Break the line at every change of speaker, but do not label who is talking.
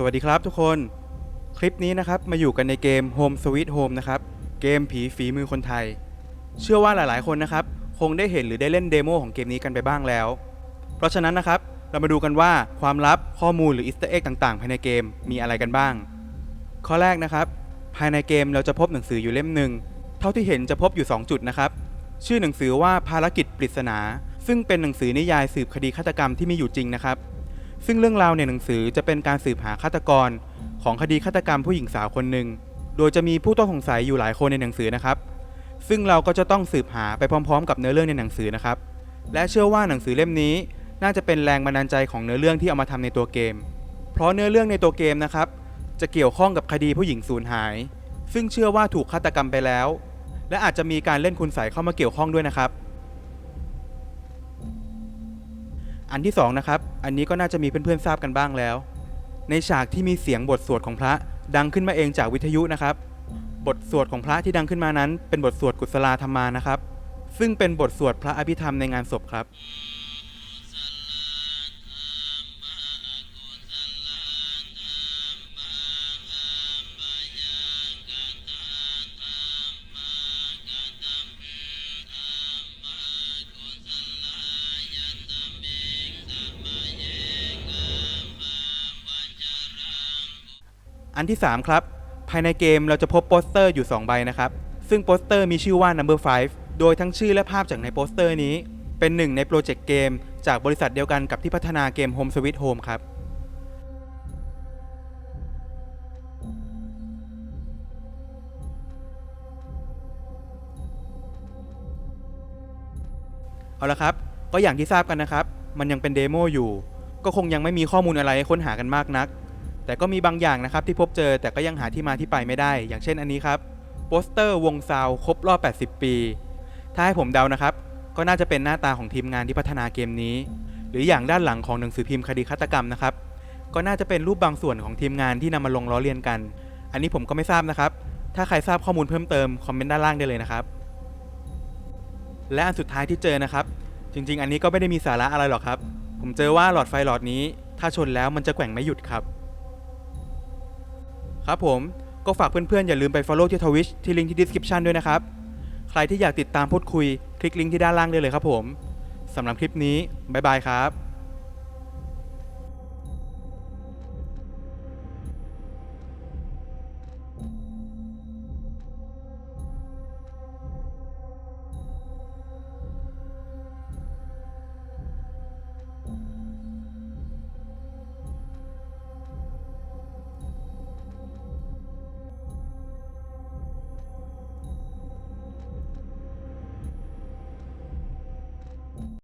สวัสดีครับทุกคน คลิปนี้นะครับมาอยู่กันในเกม Home Sweet Home นะครับเกมผีฝีมือคนไทย เชื่อว่าหลายๆ คนนะครับคงได้เห็นหรือได้เล่นเดโมของเกมนี้กันไปบ้างแล้ว เพราะฉะนั้นนะครับเรามาดูกันว่าความลับข้อมูลหรือ Easter Egg ต่างๆ ภายในเกมมีอะไรกันบ้าง ข้อแรกนะครับ ภายในเกมเราจะพบหนังสืออยู่เล่มหนึ่งเท่าที่เห็นจะพบอยู่ 2 จุดนะครับ ชื่อหนังสือว่าภารกิจปริศนา ซึ่งเป็นหนังสือนิยายสืบคดีฆาตกรรมที่มีอยู่จริงนะครับ ซึ่งเรื่องราวในหนังสือจะเป็นการสืบหาฆาตกร ของคดีฆาตกรรมผู้หญิงสาวคนหนึ่ง โดยจะมีผู้ต้องสงสัยอยู่หลายคนในหนังสือนะครับ ซึ่งเราก็จะต้องสืบหาไปพร้อมๆ กับเนื้อเรื่องในหนังสือนะครับ และเชื่อว่าหนังสือเล่มนี้ น่าจะเป็นแรงบันดาลใจของเนื้อเรื่องที่เอามาทำในตัวเกม เพราะเนื้อเรื่องในตัวเกมนะครับ จะเกี่ยวข้องกับคดีผู้หญิงสูญหาย ซึ่งเชื่อว่าถูกฆาตกรรมไปแล้ว และอาจจะมีการเล่นคุณใสยเข้ามาเกี่ยวข้องด้วยนะครับ อันที่สองนะครับ อันนี้ก็น่าจะมีเพื่อนๆทราบกันบ้างแล้ว ในฉากที่มีเสียงบทสวดของพระดังขึ้นมาเองจากวิทยุนะครับ บทสวดของพระที่ดังขึ้นมานั้น เป็นบทสวดกุศลาธรรมานะครับ ซึ่งเป็นบทสวดพระอภิธรรมในงานศพครับ อันที่ 3 ครับ ภายในเกมเราจะพบโปสเตอร์อยู่ 2 ใบนะครับ ซึ่งโปสเตอร์มีชื่อว่า Number 5 โดยทั้งชื่อและภาพจากในโปสเตอร์นี้ เป็นหนึ่งในโปรเจกต์เกม จากบริษัทเดียวกันกับที่พัฒนาเกม Home Sweet Home ครับเอาละครับ ก็อย่างที่ทราบกันนะครับ มันยังเป็นเดโมอยู่ ก็คงยังไม่มีข้อมูลอะไรให้ค้นหากันมากนัก แต่ก็มีบางอย่างนะครับที่พบเจอแต่ก็ยังหาที่มาที่ไปไม่ได้ อย่างเช่นอันนี้ครับโปสเตอร์วงซาวครบรอบ 80 ปี ถ้าให้ผมเดานะครับ ก็น่าจะเป็นหน้าตาของทีมงานที่พัฒนาเกมนี้ หรืออย่างด้านหลังของหนังสือพิมพ์คดีฆาตกรรมนะครับ ก็น่าจะเป็นรูปบางส่วนของทีมงานที่นำมาลงล้อเลียนกัน อันนี้ผมก็ไม่ทราบนะครับ ถ้าใครทราบข้อมูลเพิ่มเติมคอมเมนต์ด้านล่างได้เลยนะครับ และอันสุดท้ายที่เจอนะครับ จริง ๆ อันนี้ก็ไม่ได้มีสาระอะไรหรอกครับ ผมเจอว่าหลอดไฟหลอดนี้ ถ้าชนแล้วมันจะแกว่งไม่หยุดครับ ครับผมก็ฝากเพื่อนๆ อย่าลืมไป follow ที่ Twitch ที่ลิงก์ที่ description ด้วยนะครับ ใครที่อยากติดตามพูดคุย คลิกลิงก์ที่ด้านล่างได้เลยครับผมสำหรับคลิปนี้ บ๊ายบายครับ